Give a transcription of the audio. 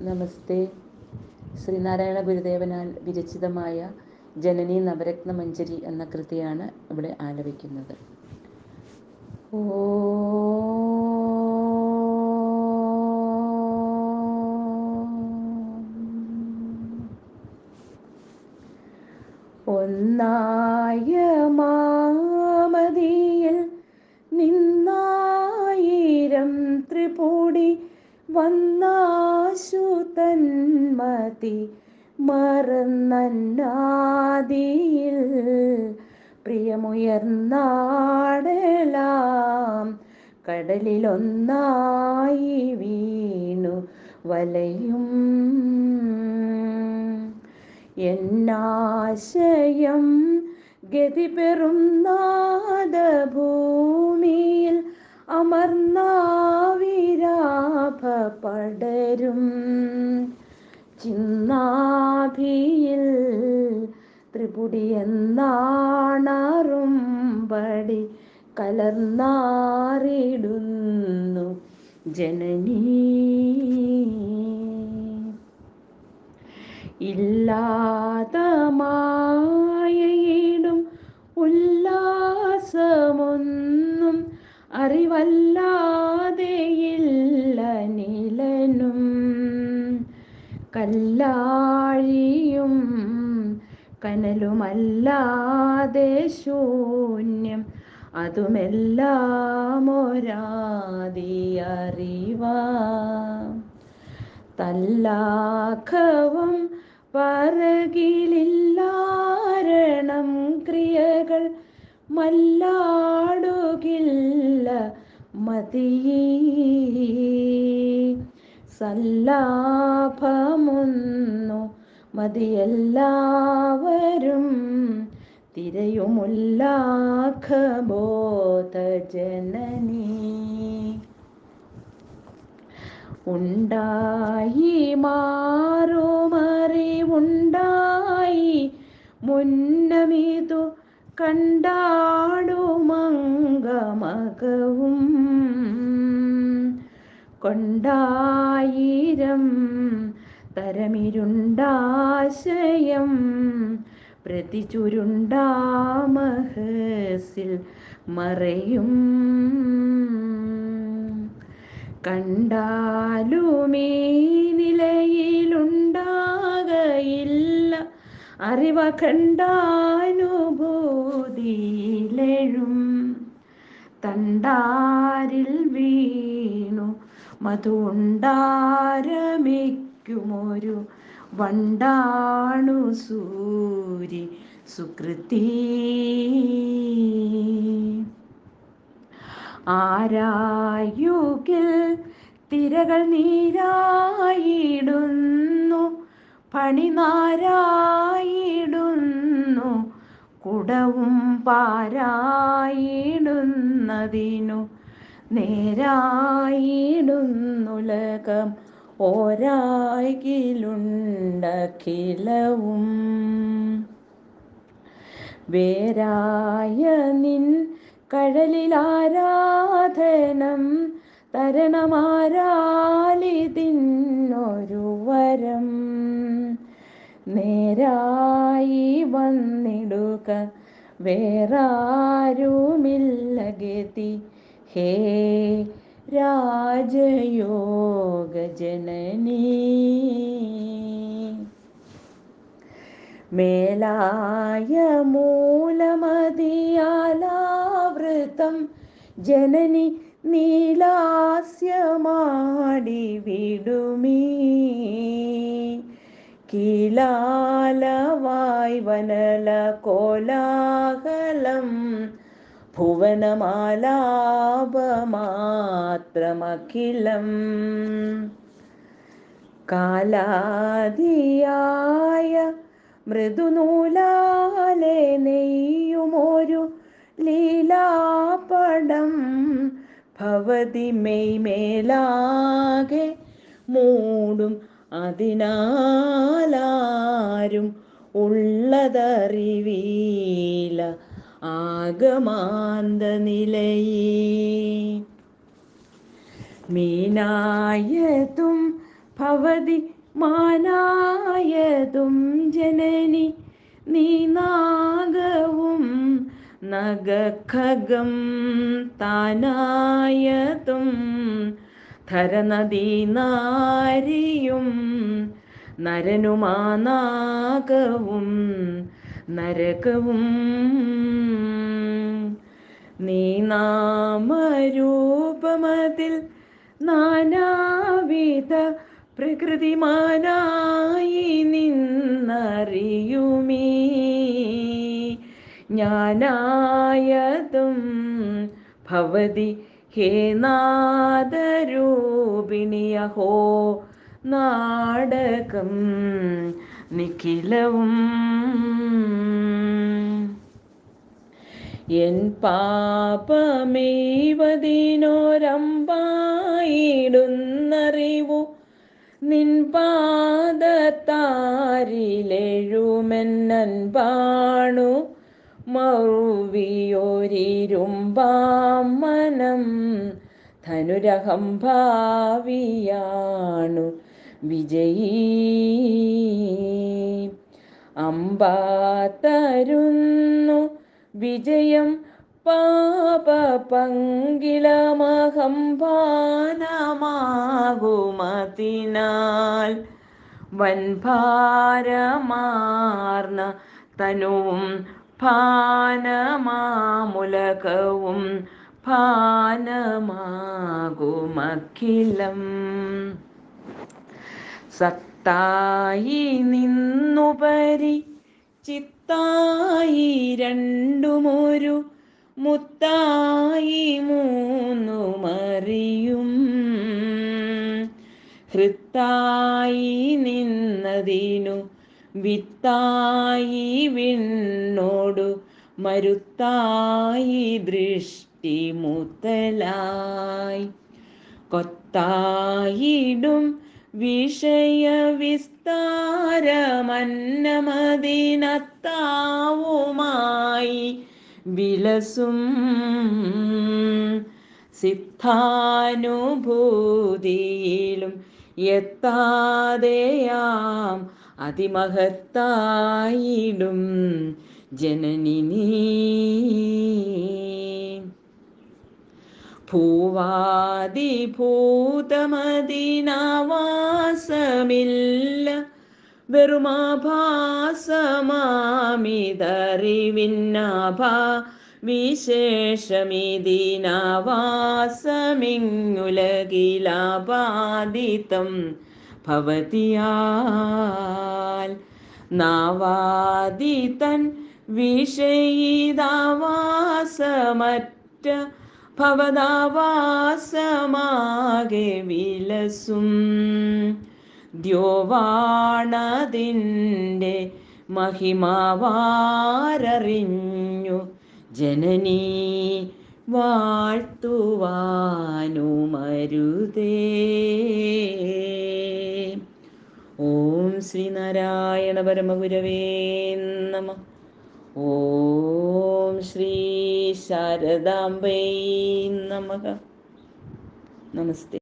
നമസ്തേ. ശ്രീനാരായണ ഗുരുദേവനാൽ വിരചിതമായ ജനനി നവരത്ന മഞ്ജരി എന്ന കൃതിയാണ് ഇവിടെ ആലപിക്കുന്നത്. ഒന്നായ മാമതിയിൽ നിന്നായിരം ത്രിപുടി വന്നാശു തന്മതി മറന്നന്നാദിയിൽ പ്രിയമുയർന്നാടലാം കടലിലൊന്നായി വീണു വലയും. എന്നാശയം ഗതി പെറും നാദഭൂമിയിൽ അമർന്നാവിരാഭ പടരും ചിന്നാഭിയിൽ ത്രിപുടി എന്നാണറുംപടി കലർന്നാറിടുന്നു ജനനീ. ഇല്ലാതമായയിടും അറിവല്ലാതെയില്ല നിലനും. കല്ലാഴിയും കനലുമല്ലാതെ ശൂന്യം. അതുമെല്ലാം ഒരാദിയറിവാം തല്ലാഘവം പറകിലില്ലാരണം ക്രിയകൾ മല്ലാടുകില്ല മതിയേ സല്ലാഭമൊന്നു മതിയെല്ലാവരും തിരയുമുല്ലാഖബോധ ജനനീ ഉണ്ടായി മാറുമറിവുണ്ടായി മുന്നമിതു കണ്ടാടുമംഗമകവും കൊണ്ടായിരം തരമിരുണ്ടാശയം പ്രതിചുരുണ്ടാമഹസിൽ മറയും. കണ്ടാലുമീ നിലയിലുണ്ടാകയില്ല അറിവ കണ്ടാനുഭൂതിയിലെഴും. തണ്ടാരിൽ വീണു മധുണ്ടാരമിക്കുമൊരു വണ്ടാണു സൂരി സുകൃതി. ആരായുകിൽ തിരകൾ നീരായിടുന്നു പണിനാരായിടുന്നു കുടവും പാരായിടുന്നതിനു നേരായിടുന്നുലകം ഓരായിലുണ്ടഖിലവും വേരായ നിൻ കഴലിലാരാധനം തരണമാരാലിതിന്നൊരു വരം നേരായി വന്നിടുക വേറാരുമില്ല ഗതി. ഹേ രാജയോഗ ജനനീ മേലായ മൂലമതിയാലാവൃതം ജനനി നീലാസ്യമാടി വിടുമീ. കീലാലവായ് വനല കോലാഹലം ഭുവനമാലാപമാത്രമഖിലം. കാലാദിയായ മൃദുനൂലാലെ നെയ്യുമൊരു ലീലാപടം ഭവതി മെയ്മേലാകെ മൂടും അതിനാലാരും ഉള്ളതറിവീല. ആഗമാന്ത നിലയേ മീനായതും ഭവതി മാനായതും ജനനി നീ നാഗവും നഗഖഗം താനായതും ധരനദീ നാരിയും നരനുമാനാഗവും നരകവും. നീ നാമരൂപമതിൽ നാനാവിധ പ്രകൃതിമാനായി നിന്നറിയുമീ. ഞാനായതും ഭവതി ഹേ നാദരൂപിണിയഹോ നാടകം. നിഖിലവും. എൻ പാപമേവതിനോരമ്പായിടുന്നറിവു നിൻ പാദത്താരിലെഴുമെന്നൻപാണു മൗവിയൊരിരുമ്പാം മനം ധനുരഹം ഭാവിയാണു വിജയീ അമ്പാത്തരുന്നു വിജയം പാപ പങ്കിളമഹംഭാനമാകുമതിനാൽ. വൻഭാരമാർന്ന തനുവും ഭാനമാമുലകവും ഭാനമാകുമഖിലം. സത്തായി നിന്നുപരി ചിത്തായി രണ്ടുമൊരു മുത്തായി മൂന്നുമറിയും ഹൃത്തായി നിന്നതിനു വിത്തായി വിണ്ണോടു മരുത്തായി ദൃഷ്ടി മുത്തലായി. കൊത്തായിടും വിഷയവിസ്താരമന്നമതിനത്താവുമായി വിലസും സിദ്ധാനുഭൂതിയിലും എത്താതെയാം അതിമഹത്തായിടും ജനനി നീ ഭൂവാദിഭൂതമതിനാവാസമില്ല വെറുമാഭാസമാമിതറിവിന്നാഭാ. വിശേഷമിതിനാവാസമിങ്ങുലകിലാപാദിതം ഭവതിയാൽ. നാവാദിതൻ വിഷയിതാവാസമറ്റ ഭവതാവാസമാകെ വിലസും. ദ്യോവാണതിന്റെ മഹിമാവാരറിഞ്ഞു. ജനനീ വാഴ്ത്തുവാനുമരുതേ. ഓം ശ്രീനാരായണ പരമഗുരവേ നമ. ഓം ശ്രീ ശാരദാംബൈ നമ. നമസ്തേ.